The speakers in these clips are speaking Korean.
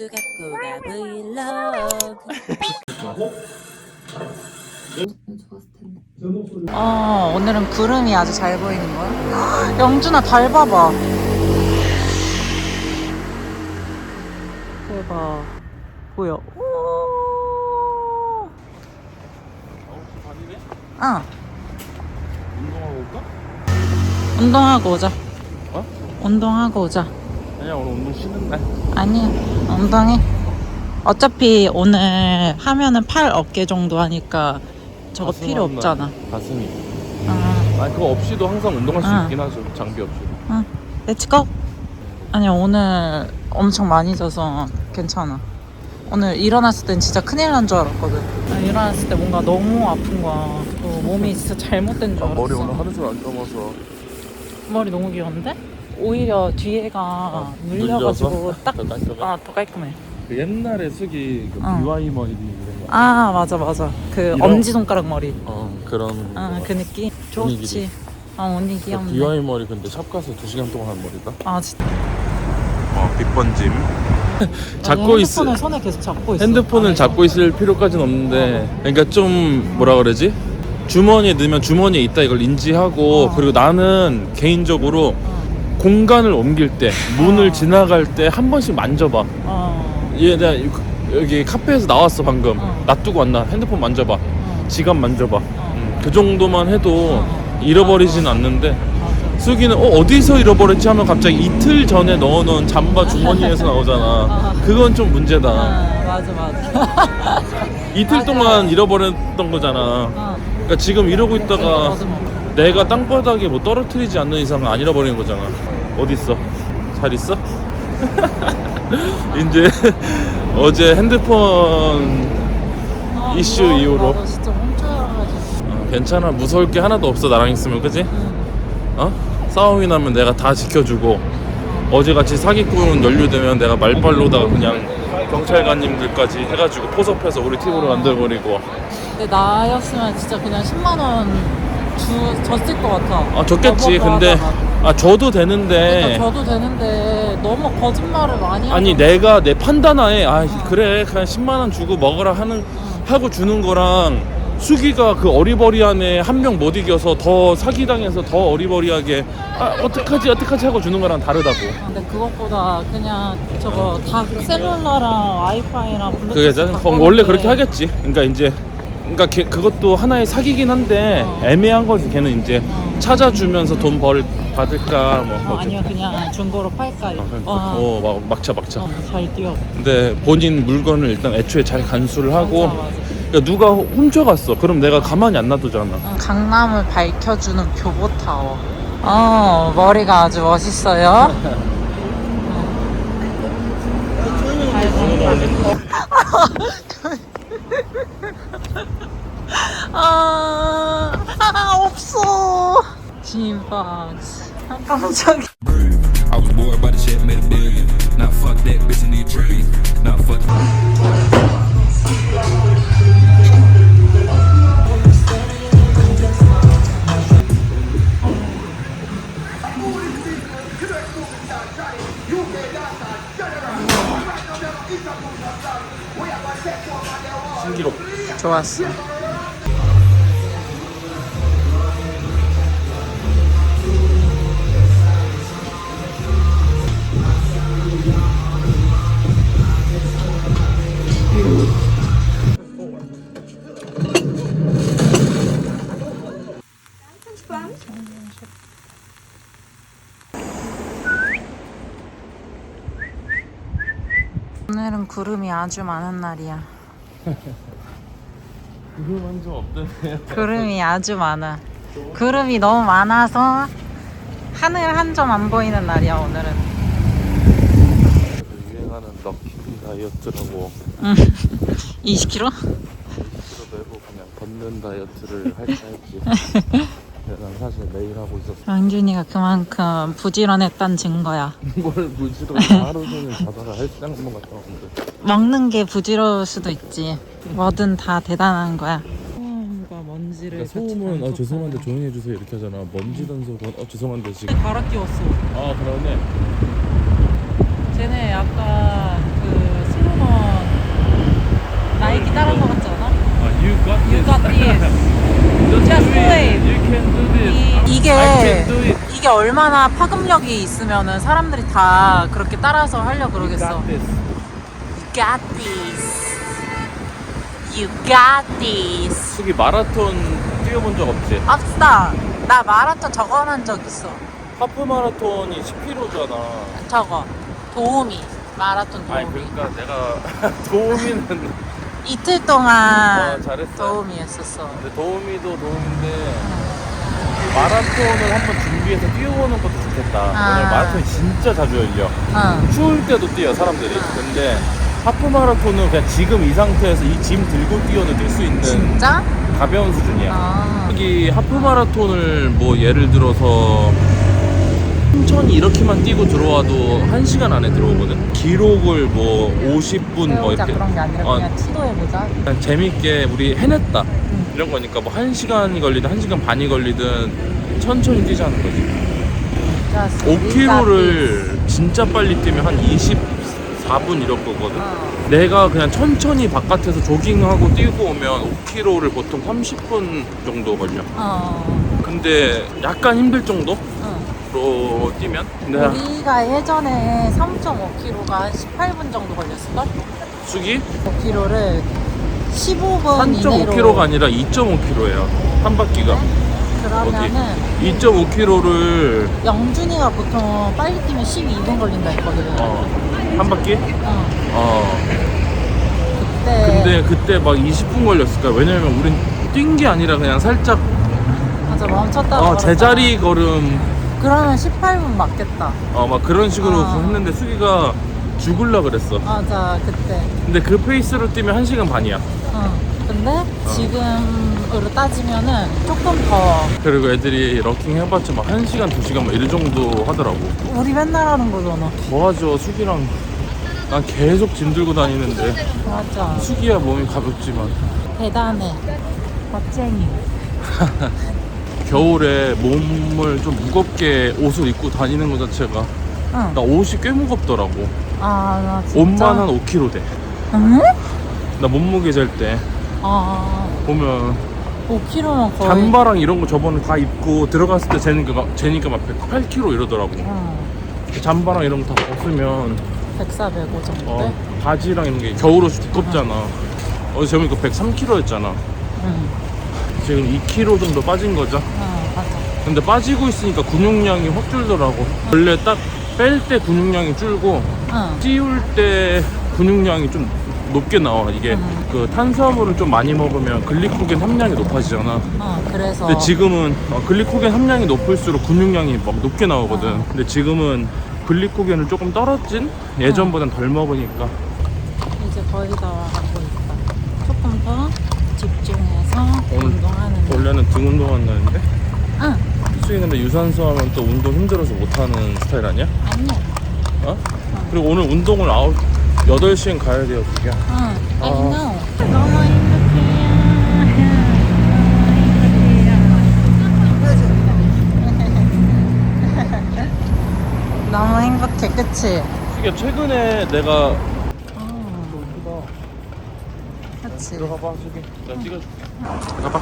고추 갖고 가 브이로그 어 오늘은 구름이 아주 잘 보이는 거야? 영준아 달 봐봐. 대박. 보여. 오. 응. 운동하고 올까? 운동하고 오자. 어? 운동하고 오자 아니야 오늘 운동 쉬는 날 아니야 운동해 어차피 오늘 하면은 팔 어깨 정도 하니까 저거 가슴 필요 한. 없잖아. 가슴이. 아, 아니 그거 없이도 항상 운동할 수 아. 있긴 하죠. 장비 없이 응 렛츠고 아니야 오늘 엄청 많이 져서 괜찮아. 오늘 일어났을 땐 진짜 큰일 난 줄 알았거든. 아, 일어났을 때 뭔가 너무 아픈 거야. 또 몸이 진짜 잘못된 줄 알았어. 하루 종일 안 감아서. 머리 너무 귀여운데? 오히려 뒤에가 눌려서? 눌려가지고 딱더 깔끔해? 아, 더 깔끔해 그 옛날에 숙이 그 어. 비와이 머리 이런 거 아 맞아 맞아 그 이런- 엄지손가락 머리 어 그런 아 거. 그 느낌 분위기도. 좋지 아 언니 그 귀엽네 비와이 머리 근데 샵 가서 2 시간 동안 한 머리다 아 진짜 어 빅번짐 잡고 있 핸드폰을 손에 계속 잡고 있어 핸드폰을 안에서. 잡고 있을 필요까지는 없는데 그러니까 좀 뭐라 그러지 주머니에 넣으면 주머니에 있다 이걸 인지하고 어. 그리고 나는 개인적으로 어, 공간을 옮길 때 문을 어. 지나갈 때 한 번씩 만져봐. 어, 얘 내가 이- 여기 카페에서 나왔어 방금. 어. 놔두고 왔나? 핸드폰 만져봐. 어, 지갑 만져봐. 어. 음, 그 정도만 해도 어. 잃어버리진 않는데. 맞아. 수기는 어 어디서 잃어버렸지? 하면 갑자기 이틀 전에 넣어놓은 잠바 주머니에서 나오잖아. 그건 좀 문제다. 아 맞아 맞아. 이틀 맞아. 동안 잃어버렸던 거잖아. 어, 그러니까 지금 이러고 있다가. 내가 땅바닥에 뭐 떨어뜨리지 않는 이상은 안 잃어버리는 거잖아. 어디 있어? 잘 있어? 이제 어제 핸드폰 아, 이슈 무서워. 이후로. 나도 진짜 훔쳐가지고. 어, 괜찮아. 무서울 게 하나도 없어 나랑 있으면. 그지? 응. 어? 싸움이 나면 내가 다 지켜주고 어제같이 사기꾼 연루되면 내가 말빨로다가 그냥 경찰관님들까지 해가지고 포섭해서 우리 팀으로 만들어버리고. 근데 나였으면 진짜 그냥 10만 원 주, 줬을 것 같아. 아 어머, 근데 맞아. 아 줘도 되는데. 그러니까 줘도 되는데 너무 거짓말을 많이 아니 하잖아. 내가 내 판단하에 아 그래. 그냥 10만 원 주고 먹으라 하는 하고 주는 거랑 수기가 그 어리버리한 애 한 명 못 이겨서 더 사기당해서 더 어리버리하게 아 어떡하지 어떡하지 하고 주는 거랑 다르다고. 근데 그것보다 그냥 저거 다 셀룰러랑 와이파이랑 블루투스 그게 자- 바꾸는 원래 게 그렇게 하겠지. 그러니까 이제 그러니까 걔- 그것도 하나의 사기긴 한데 어. 애매한 거지. 걔는 이제 어. 찾아주면서 돈 벌 받을까 뭐 어, 어쩌- 아니요 그냥 중고로 팔까. 어, 그러니까. 와, 어, 막 막차 막차. 어, 잘 뛰어. 근데 본인 물건을 일단 애초에 잘 간수를 하고 맞아, 맞아. 그러니까 누가 훔쳐갔어? 그럼 내가 가만히 안 놔두잖아. 어, 강남을 밝혀주는 교보타워. 어 머리가 아주 멋있어요 아, 아 없어 짐박스 아, 깜짝이야 I was bored by the shit, made a billion. Now fuck that bitch, I need a trillion. Now fuck. 신기록 좋았어 구름이 아주 많은 날이야 그거 완전 없대네 구름이 아주 많아. 구름이 너무 많아서 하늘 한 점 안 보이는 날이야 오늘은. 유행하는 럭키 다이어트라고 20kg? 그거 메고 그냥 걷는 다이어트를 할까 했지 난 사실 매일 하고 있었어 양준이가 그만큼 부지런했단 증거야. 뭘 무지로 하루 종일 자다가 헬스장 한번 갔다 왔는데 먹는 게 부지러울 수도 있지. 뭐든 다 대단한 거야. 소음과 먼지를 그러니까 소음은 어, 죄송한데 조용히 해주세요 이렇게 하잖아 먼지 단속은 어 죄송한데 지금 갈아 끼웠어. 아 그러네 쟤네 약간 그 나이키 따라한 거 같지 않아? 아, you got this. Just Just do do it. it. You can do this. 이- do it. 이게 얼마나 파급력이 있으면은 사람들이 다 그렇게 따라서 하려 You 그러겠어. got this. You got this. You got this. 숙이 마라톤 뛰어본 적 없지? 없어. 나 마라톤 저거만 적 있어. 하프 마라톤이 10km잖아. 저거 도우미 마라톤 아니 도우미. 그러니까 내가 도우미는 이틀 동안 와, 잘했어. 도우미 했었어. 근데 도우미도 도우미인데 마라톤을 한번 준비해서 뛰어보는 것도 좋겠다. 아. 왜냐면 마라톤이 진짜 자주 열려. 응. 추울 때도 뛰어 사람들이. 근데 하프 마라톤은 그냥 지금 이 상태에서 이 짐 들고 뛰어도 뛸 수 있는 진짜? 가벼운 수준이야. 아. 여기 하프 마라톤을 뭐 예를 들어서 천천히 이렇게만 뛰고 들어와도 1시간 안에 들어오거든. 기록을 뭐 50분 뭐 이렇게 그런 게 아니라 어, 그냥 시도해보자. 그냥 재밌게 우리 해냈다 이런 거니까 뭐 1시간이 걸리든 1시간 반이 걸리든 천천히 뛰자는 거지. 5km를 진짜 빨리 뛰면 한 24분 이럴 거거든. 어. 내가 그냥 천천히 바깥에서 조깅하고 뛰고 오면 5km를 보통 30분 정도 걸려. 어. 근데 약간 힘들 정도 로 응. 뛰면? 근데 우리가 예전에 3.5km가 한 18분 정도 걸렸을걸? 숙이 5km를 15분 이내로 3.5km가 아니라 2.5km예요. 한 바퀴가. 그러면은 2.5km를 영준이가 보통 빨리 뛰면 12분 걸린다 했거든. 어, 한 바퀴? 어. 어. 그때 근데 그때 막 20분 걸렸을 거야. 왜냐면 우린 뛴 게 아니라 그냥 살짝 맞아 멈췄다. 어, 제자리 걸음 그러면 18분 맞겠다. 어, 막 그런 식으로 아. 했는데 수기가 죽을라 그랬어. 맞아 그때. 근데 그 페이스로 뛰면 1시간 반이야. 어. 근데 어. 지금으로 따지면은 조금 더 그리고 애들이 러킹 해봤자 막 1시간, 2시간 막 이럴 정도 하더라고. 우리 맨날 하는 거잖아. 더하죠, 수기랑. 난 계속 짐 들고 다니는데. 맞아. 수기야 몸이 가볍지만. 대단해. 멋쟁이. 겨울에 몸을 좀 무겁게 옷을 입고 다니는 것 자체가 응. 나 옷이 꽤 무겁더라고. 아, 나 진짜. 옷만 한 5kg 돼. 응? 나 몸무게 잴 때 아, 보면 5kg면 거의. 잠바랑 이런 거 저번에 다 입고 들어갔을 때 재니까 막- 재니까 막 8kg 이러더라고. 응. 잠바랑 이런 거 다 벗으면 104, 105 정도 어, 돼? 바지랑 이런 게 겨울옷이 두껍잖아. 어제 재보니까 103kg였잖아. 응. 지금 2kg 정도 빠진 거죠. 응, 맞아. 근데 빠지고 있으니까 근육량이 확 줄더라고. 원래 딱 뺄 때 근육량이 줄고 응. 찌울 때 근육량이 좀 높게 나와. 이게 음. 그 탄수화물을 좀 많이 먹으면 글리코겐 함량이 높아지잖아. 어, 그래서. 근데 지금은 어, 글리코겐 함량이 높을수록 근육량이 막 높게 나오거든. 어. 근데 지금은 글리코겐을 조금 떨어진 예전보단 덜 먹으니까 이제 거의 다 하고 있다. 조금 더 운동하는 거. 원래는 등 운동한다는데 응. 수익 근데 유산소 하면 또 운동 힘들어서 못하는 스타일 아니야? 아니야. 어? 그리고 오늘 운동을 아홉 8시엔 가야 돼요 그게 응. I 아. know. 너무 행복해요. 너무 행복해, 그치? 수기야 최근에 내가 어, 그치. 들어가봐 수기 내가 찍어줄게 가봐.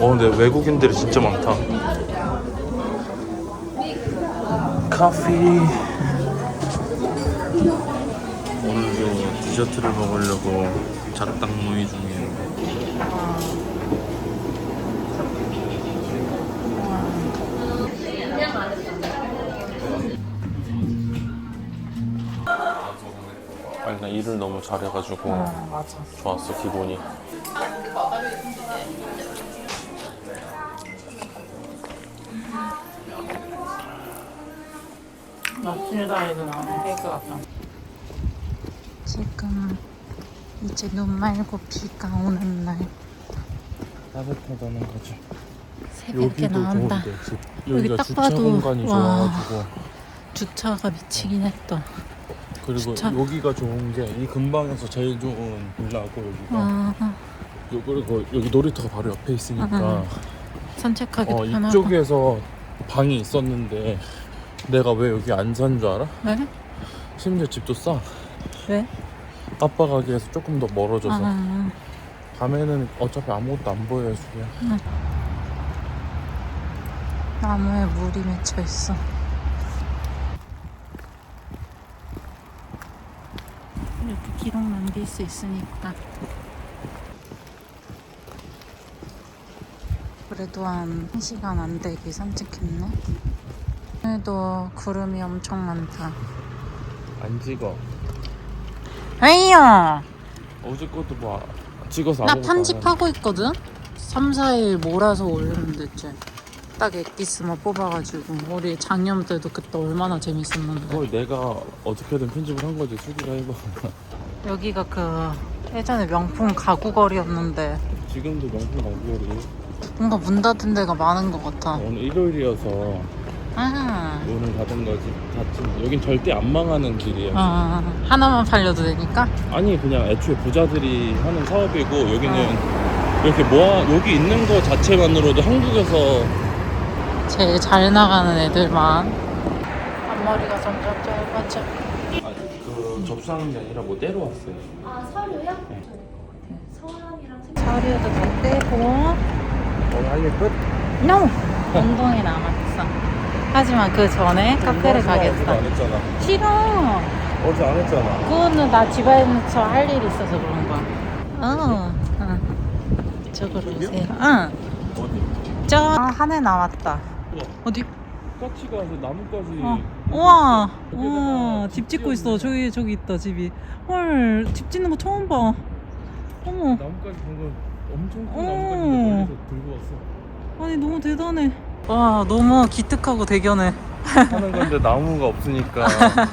어 근데 외국인들이 진짜 많다. 커피 오늘도 디저트를 먹으려고 작당 모의 중이에요 아니 나 일을 너무 잘해가지고 응, 맞아. 좋았어 기분이 같다. 지금 이제 눈 말고 비가 오는 날 따뜻하다는 거지 새벽에 나온다. 집. 여기 여기가 딱 주차 봐도 공간이 와. 좋아가지고 주차가 미치긴 했다. 그리고 주차. 여기가 좋은 게 이 근방에서 제일 좋은 빌라고 여기가 와, 요- 그리고 여기 놀이터가 바로 옆에 있으니까 아, 산책하기 어, 편하고. 이쪽에서 방이 있었는데 내가 왜 여기 안 산 줄 알아? 왜? 심지어 집도 싸. 왜? 아빠 가게에서 조금 더 멀어져서 아, 밤에는 어차피 아무것도 안 보여요, 수기야. 나무에 물이 맺혀 있어. 이렇게 기록 남길 수 있으니까. 그래도 한 1시간 안 되게 산책했네. 오늘도 구름이 엄청 많다. 안 찍어. 에이야! 어제 것도 뭐 찍어서 나 편집하고 있거든? 3, 4일 몰아서 올리면 됐지. 딱 엑기스만 뽑아가지고. 우리 작년 때도 그때 얼마나. 재밌었는데. 그걸 내가 어떻게든 편집을 한 거지, 수기가 해봐. 여기가 그 예전에 명품 가구 거리였는데 지금도 명품 가게리 뭔가 문 닫은 데가 많은 것 같아. 오늘 일요일이어서 아, 오늘 닫은 거지. 닫힌. 여긴 절대 안 망하는 길이에요. 아, 하나만 팔려도 되니까? 아니 그냥 애초에 부자들이 하는 사업이고 여기는 이렇게 모아 여기 있는 거 자체만으로도 한국에서 제일 잘 나가는 애들만. 앞머리가 점점 짧아져. 접수하는 게 아니라 뭐 때려 왔어요. 아 서류요? 성함이랑 생 서류도 다 떼고. 오늘 할 일 끝? NO! 운동이 남았어. 하지만 그 전에 카페를 어제 가겠어. 안 했잖아. 싫어! 어제 안 했잖아. 그거는 나 집안에 서 할 일이 있어서 그런 거야. 어, 응. 이쪽으로 오세요. 응. 어디? 저 한해 나왔다. 우와. 어디? 까치 가 서 나뭇가지. 어. 우와. 우와. 집 짓고 있어. 저기 저기 있다 집이. 헐. 집 짓는 거 처음 봐. 어머. 나뭇가지 방금 엄청 큰 오. 나뭇가지 멀리서 들고 왔어. 아니 너무 대단해. 와 너무 기특하고 대견해. 하는 건데 나무가 없으니까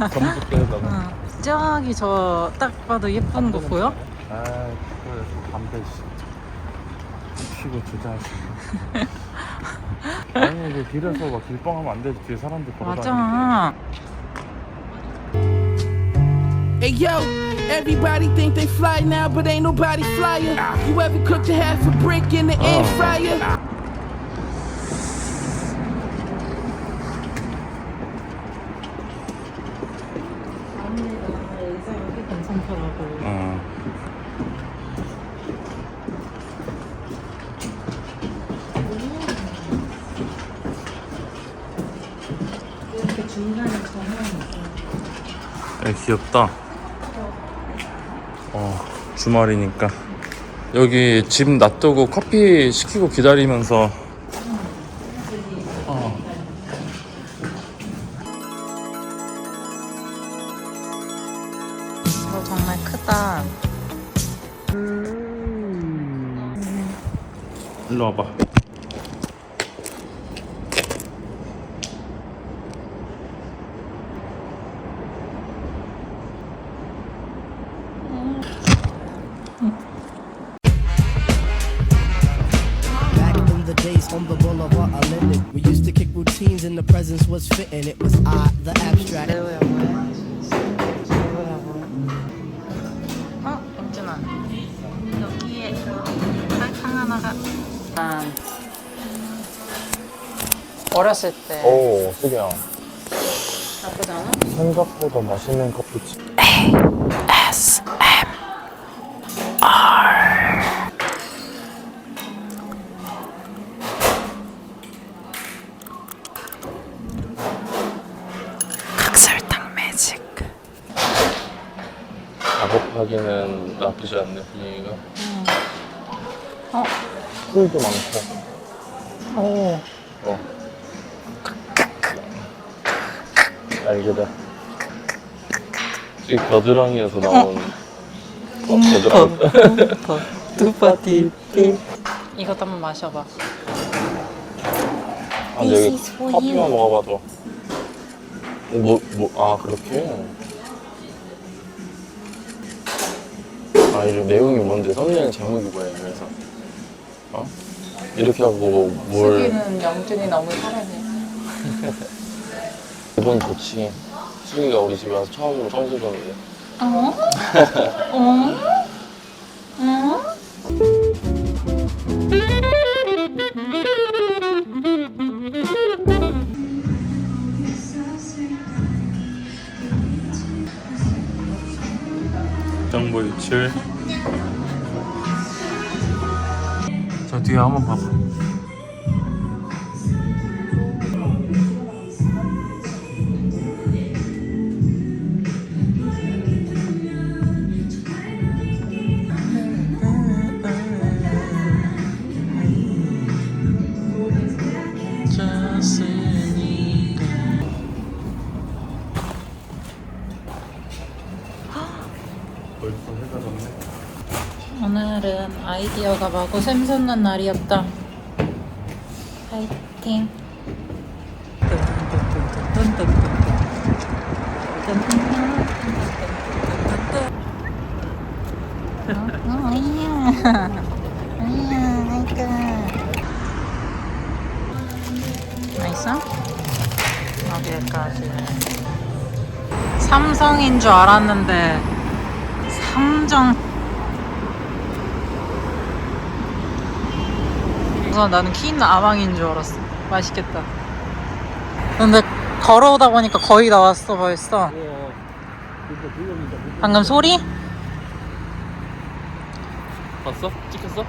전부 떼다가. 응. 저기 저 딱 봐도 예쁜 거 보여? 아, 그래 담배 씨. 피고 주자하시네. 아니 그 길에서 막 길뻥하면 안 되지 뒤에 사람들 걸어다니는데. 맞아. Hey yo, everybody think they fly now, but ain't nobody flyer. You ever cooked a half a brick in the air fryer? 여기 괜찮더라고. 야, 귀엽다. 어, 주말이니까. 여기 집 놔두고 커피 시키고 기다리면서. 어. 이거 정말 크다. 일로 와봐. Presence was fitting. It was I, the abstract. 레오야 뭐야? 어? 여기에 설탕 하나가 난 어렸을 때 오, 수경. 나쁘지 않아? 생각보다 맛있는 커피집. 각설탕 매직 작업하기는 나쁘지 않네, 분위기가. 어? 술도 많고. 오 어. 알게다. 이 겨드랑이에서 나온 어, 겨드랑이. 두파티 이것도 한번 마셔봐 아, 근데 여기 커피만 먹어봐도. 뭐, 뭐, 아, 그렇게? 아 이거 내용이 뭔데 썸네일 제목이 뭐야 이래서... 어? 이렇게 하고 뭐, 뭘 수기는 영준이 너무 사랑해. 이번 좋지 수기가 우리 집에 와서 처음으로 청소를 했는데 어? 어? 음. 27. 저 뒤에 한번 봐봐. Just say 아이디어가 마구 샘솟는 날이었다. 파이팅. 맛있어? 여기까지. 삼성인 줄 알았는데 삼정 우선 나는 키 있는 아망인 줄 알았어. 맛있겠다. 근데 걸어오다 보니까 거의 나왔어 벌써. 방금 소리? 봤어? 찍혔어?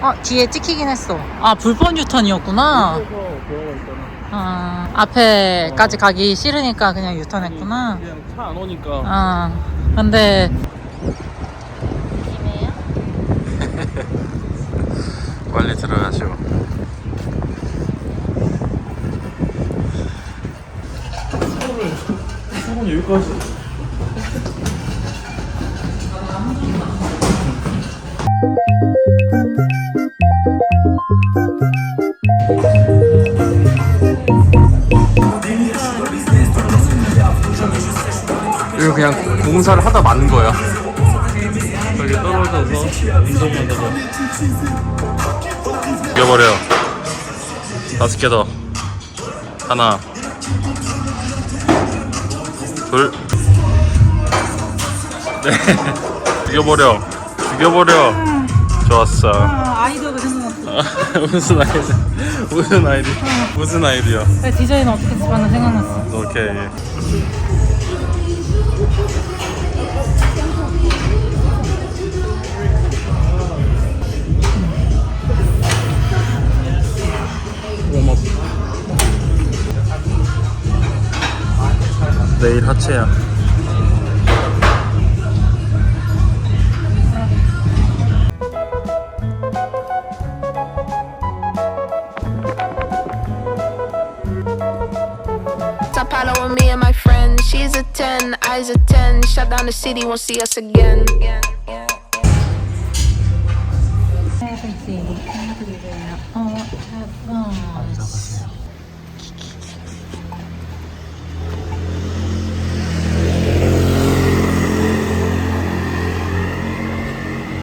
어 뒤에 찍히긴 했어. 아 불법 유턴이었구나. 아 앞에까지 가기 싫으니까 그냥 유턴했구나. 그냥 차 안 오니까. 아 근데 빨리 들어가시오. 수건 여기까지. 이거 그냥 공사를 하다 만 거야. 여기 떨어져서 운동하다가 죽여버려 다섯 개 더. 하나. 둘. 네. 죽여버려. 죽여버려. 좋았어. 아, 아이디어가 생각났어. 무슨 아이디 무슨 아이디 무슨 아이디어? 디자인 어떻게 방금 생각났어. 오케이 değil with me and my. She's a 10, eyes a 10. Shut down the city, won't see us again.